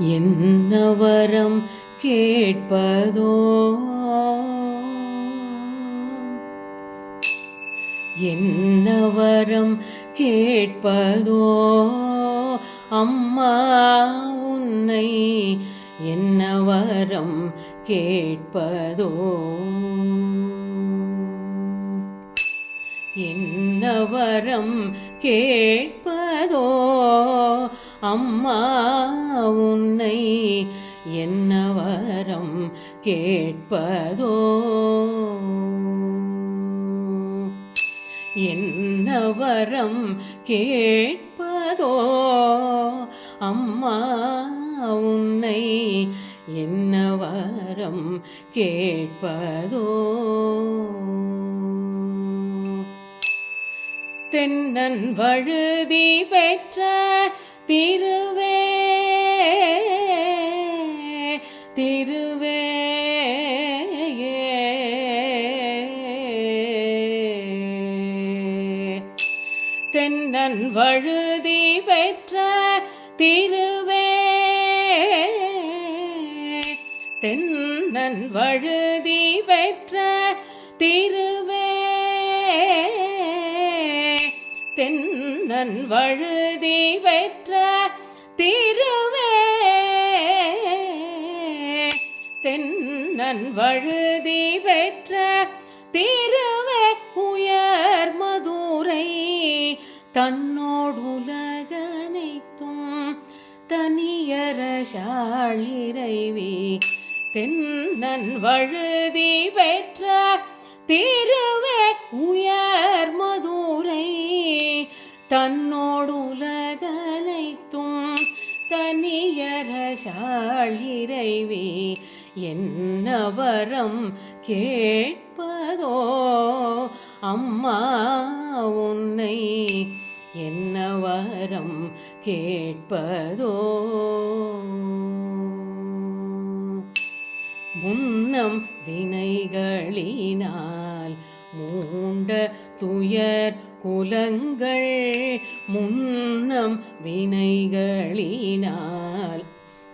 என்ன வரம் கேட்பதோ? என்ன வரம் கேட்பதோ? அம்மா உன்னை என்ன வரம் கேட்பதோ? என்ன வரம் கேட்ப அம்மா உன்னை என்ன வரம் கேட்பதோ? என்ன வரம் கேட்பதோ? அம்மா உன்னை என்ன வரம் கேட்பதோ? தென்னன் வழுதி பெற்ற திருவே திருவே தென்னன் வழுதி பெற்ற திருவே தென்னன் வழுதி பெற்ற திருவே தென் தென்னன் வழுதி பெற்ற திருவே. தென்னன் வழுதி பெற்ற திருவே. உயர் மதுரை தன்னோடு உலகனைத்தும் தனியர இறைவி. தென்னன் வழுதி பெற்ற திருவே. உயர் தன்னோடு உலகனைத்தும் தனியர இறைவி என்னவரம் கேட்பதோ? அம்மா உன்னை என்ன வரம் கேட்பதோ? முன்னம் வினைகளினால் மூண்ட துயர் குலங்கள் முன்னம் வினைகளினால்.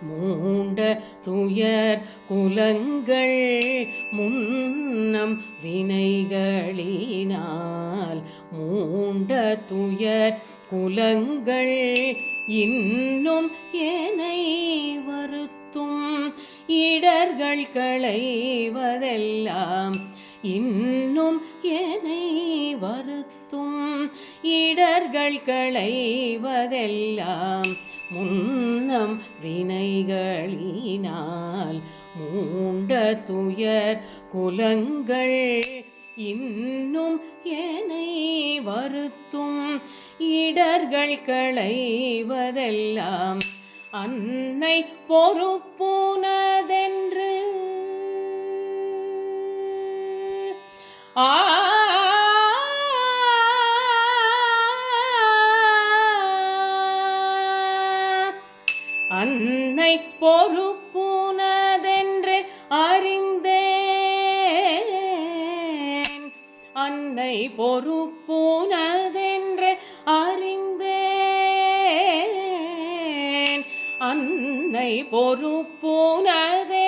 மூண்ட துயர் குலங்கள் முன்னம் வினைகளினால். மூண்ட துயர் குலங்கள் இன்னும் ஏனை வருத்தும். இடர்கள் களைவதெல்லாம் இன்னும் ஏனை வருத்தும். இடர்கள் களைவதெல்லாம் முன்னம் வினைகளினால் மூண்ட துயர் குலங்கள் இன்னும் என்னை வருத்தும். இடர்கள் களைவதெல்லாம் அன்னை பொறுப்புனதென்ன ஆ அன்னை பொறுப்புனதென்று அறிந்தேன். அன்னை பொறுப்புனதென்று அறிந்தேன். அன்னை பொறுப்புனதே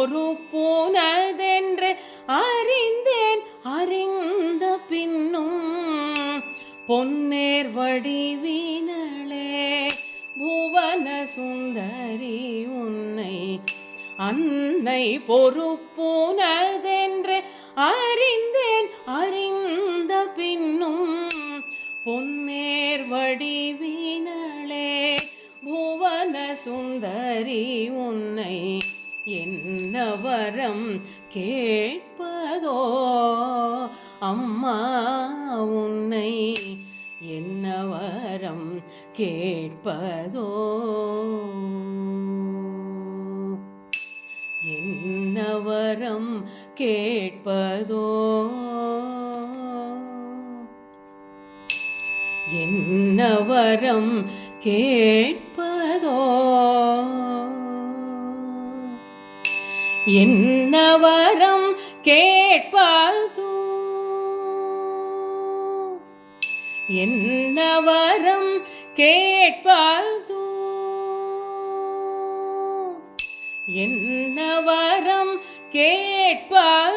ஒரு போனதென்று அறிந்தேன். அறிந்த பின்னும் பொன்னேர் வடிவினளே. புவன சுந்தரி உன்னை அன்னை பொறுப்புனதென்று அறிந்தேன். அறிந்த பின்னும் பொன்னேர் வடிவினளே. புவன சுந்தரி உன்னை வரம் கேட்பதோ? அம்மா உன்னை என்ன வரம் கேட்பதோ? என்ன வரம் கேட்பதோ? என்ன வரம் கேட்பதோ? என்ன என்னவரம் கேட்பதோ என்ன வரம் கேட்பதோ என்ன வரம் கேட்பால்